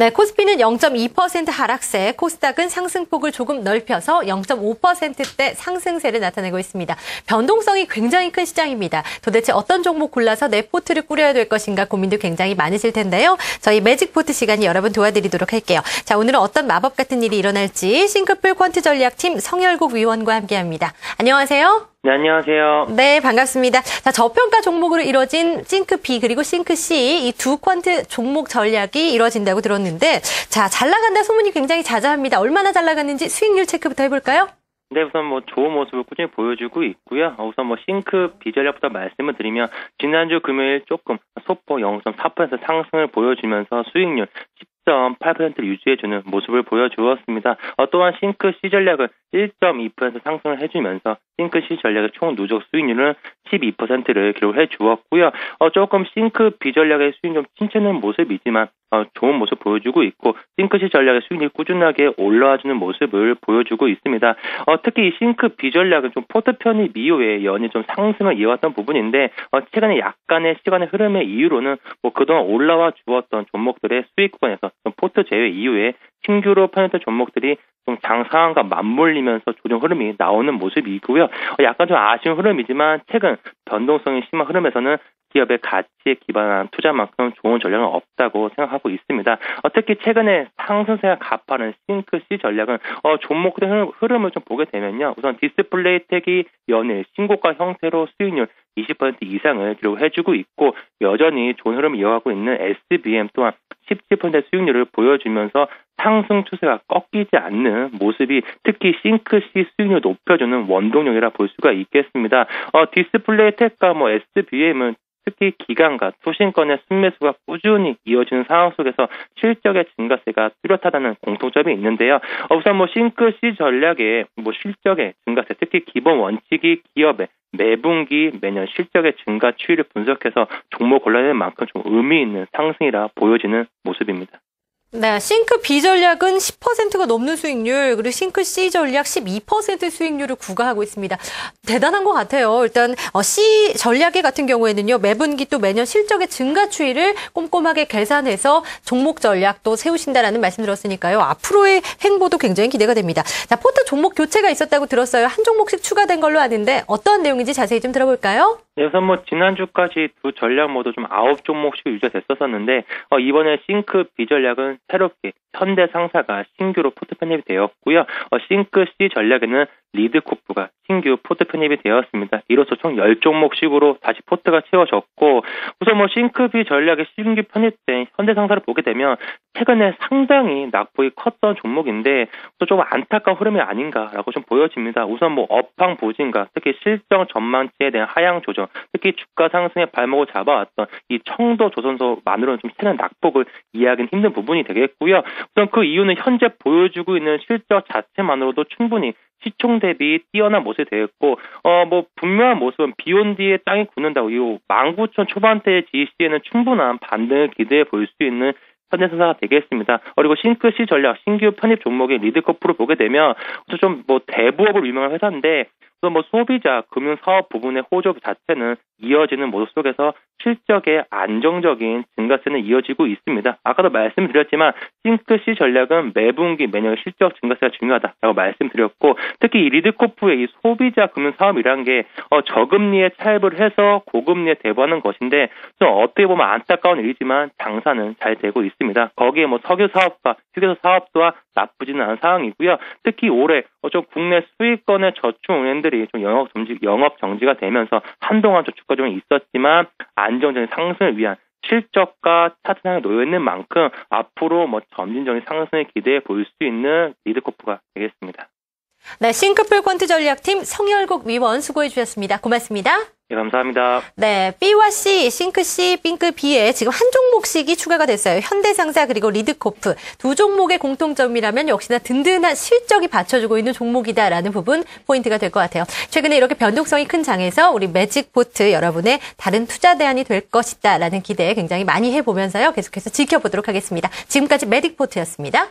네, 코스피는 0.2% 하락세, 코스닥은 상승폭을 조금 넓혀서 0.5%대 상승세를 나타내고 있습니다. 변동성이 굉장히 큰 시장입니다. 도대체 어떤 종목 골라서 내 포트를 꾸려야 될 것인가 고민도 굉장히 많으실 텐데요. 저희 매직 포트 시간이 여러분 도와드리도록 할게요. 자, 오늘은 어떤 마법 같은 일이 일어날지 싱크풀 퀀트 전략팀 성열국 위원과 함께합니다. 안녕하세요. 네, 안녕하세요. 네, 반갑습니다. 자, 저평가 종목으로 이뤄진 싱크 B 그리고 싱크 C 이 두 퀀트 종목 전략이 이루어진다고 들었는데 자, 잘 나간다 소문이 굉장히 자자합니다. 얼마나 잘 나갔는지 수익률 체크부터 해 볼까요? 네, 우선 뭐 좋은 모습을 꾸준히 보여주고 있고요. 우선 뭐 싱크 비전략부터 말씀을 드리면 지난주 금요일 조금 소폭 0.4% 상승을 보여주면서 수익률 10.8%를 유지해주는 모습을 보여주었습니다. 어, 또한 싱크 C 전략은 1.2% 상승을 해주면서 싱크 C 전략의 총 누적 수익률은 12%를 기록해 주었고요. 어, 조금 싱크 B 전략의 수익 좀 침체는 모습이지만 어, 좋은 모습 보여주고 있고 싱크 C 전략의 수익률이 꾸준하게 올라와주는 모습을 보여주고 있습니다. 어, 특히 이 싱크 B 전략은 좀 포트 편입 이후에 연이 좀 상승을 이어왔던 부분인데 어, 최근에 약간의 시간의 흐름의 이유로는 뭐 그동안 올라와 주었던 종목들의 수익 구간에서 포트 제외 이후에 신규로 편입된 종목들이 좀 장상한과 맞물리면서 조정 흐름이 나오는 모습이고요. 어, 약간 좀 아쉬운 흐름이지만 최근 변동성이 심한 흐름에서는 기업의 가치에 기반한 투자만큼 좋은 전략은 없다고 생각하고 있습니다. 어, 특히 최근에 상승세가 가파른 싱크 C 전략은 어, 종목들의 흐름을 좀 보게 되면요. 우선 디스플레이 택이 연일 신고가 형태로 수익률 20% 이상을 기록해주고 있고 여전히 좋은 흐름을 이어가고 있는 SBM 또한 17% 수익률을 보여주면서 상승 추세가 꺾이지 않는 모습이 특히 싱크C 수익률 높여주는 원동력이라 볼 수가 있겠습니다. 어, 디스플레이 택과 뭐 SBM은 특히 기간과 투신권의 순매수가 꾸준히 이어지는 상황 속에서 실적의 증가세가 뚜렷하다는 공통점이 있는데요. 우선 뭐 싱크 C 전략의 뭐 실적의 증가세, 특히 기본 원칙이 기업의 매분기 매년 실적의 증가 추이를 분석해서 종목 골라낼 만큼 좀 의미 있는 상승이라 보여지는 모습입니다. 네, 싱크 B 전략은 10%가 넘는 수익률, 그리고 싱크 C 전략 12% 수익률을 구가하고 있습니다. 대단한 것 같아요. 일단 어, C 전략의 같은 경우에는요, 매분기 또 매년 실적의 증가 추이를 꼼꼼하게 계산해서 종목 전략도 세우신다라는 말씀 들었으니까요. 앞으로의 행보도 굉장히 기대가 됩니다. 자, 포트 종목 교체가 있었다고 들었어요. 한 종목씩 추가된 걸로 아는데 어떤 내용인지 자세히 좀 들어볼까요? 네, 우선 뭐 지난주까지 두 전략 모두 좀 아홉 종목씩 유지가 됐었었는데 어, 이번에 싱크 B 전략은 새롭게 현대 상사가 신규로 포트 편입이 되었고요. 어, 싱크 C 전략에는 리드코프가 신규 포트 편입이 되었습니다. 이로써 총 10종목씩으로 다시 포트가 채워졌고 우선 뭐 싱크 B 전략에 신규 편입된 현대상사를 보게 되면 최근에 상당히 낙폭이 컸던 종목인데 또 좀 안타까운 흐름이 아닌가라고 좀 보여집니다. 우선 뭐 업황 보진과 특히 실정 전망치에 대한 하향 조정, 특히 주가 상승의 발목을 잡아왔던 이 청도 조선소만으로는 좀 세는 낙폭을 이해하기는 힘든 부분이 되겠고요. 우선 그 이유는 현재 보여주고 있는 실적 자체만으로도 충분히 시총 대비 뛰어난 모습이 되었고 어 뭐 분명한 모습은 비온 뒤에 땅이 굳는다고 이19,000 초반대의 GC에는 충분한 반등을 기대해 볼 수 있는 현대사가 되겠습니다. 그리고 싱크시 전략 신규 편입 종목의 리드커프로 보게 되면 좀 뭐 대부업으로 유명한 회사인데 또 뭐 소비자, 금융 사업 부분의 호조 자체는 이어지는 모습 속에서 실적의 안정적인 증가세는 이어지고 있습니다. 아까도 말씀드렸지만 싱크시 전략은 매분기 매년 실적 증가세가 중요하다라고 말씀드렸고 특히 이 리드코프의 이 소비자 금융 사업이란 게 어, 저금리에 차입을 해서 고금리에 대부하는 것인데 좀 어떻게 보면 안타까운 일이지만 장사는 잘 되고 있습니다. 거기에 뭐 석유 사업과 휴게소 사업 또한 나쁘지는 않은 상황이고요. 특히 올해 어, 좀 국내 수익권의 저축은행들 이 좀 영업 정지 영업 정지가 되면서 한동안 저축과 좀 있었지만 안정적인 상승을 위한 실적과 차트상에 놓여 있는 만큼 앞으로 뭐 점진적인 상승을 기대해 볼 수 있는 리드코프가 되겠습니다. 네, 싱크풀 퀀트 전략팀 성열국 위원 수고해 주셨습니다. 고맙습니다. 네, 감사합니다. 네, B와 C, 싱크 C, 빙크 B에 지금 한 종목씩이 추가가 됐어요. 현대상사 그리고 리드코프 두 종목의 공통점이라면 역시나 든든한 실적이 받쳐주고 있는 종목이다라는 부분 포인트가 될 것 같아요. 최근에 이렇게 변동성이 큰 장에서 우리 매직포트 여러분의 다른 투자 대안이 될 것이다라는 기대 굉장히 많이 해보면서요. 계속해서 지켜보도록 하겠습니다. 지금까지 매직포트였습니다.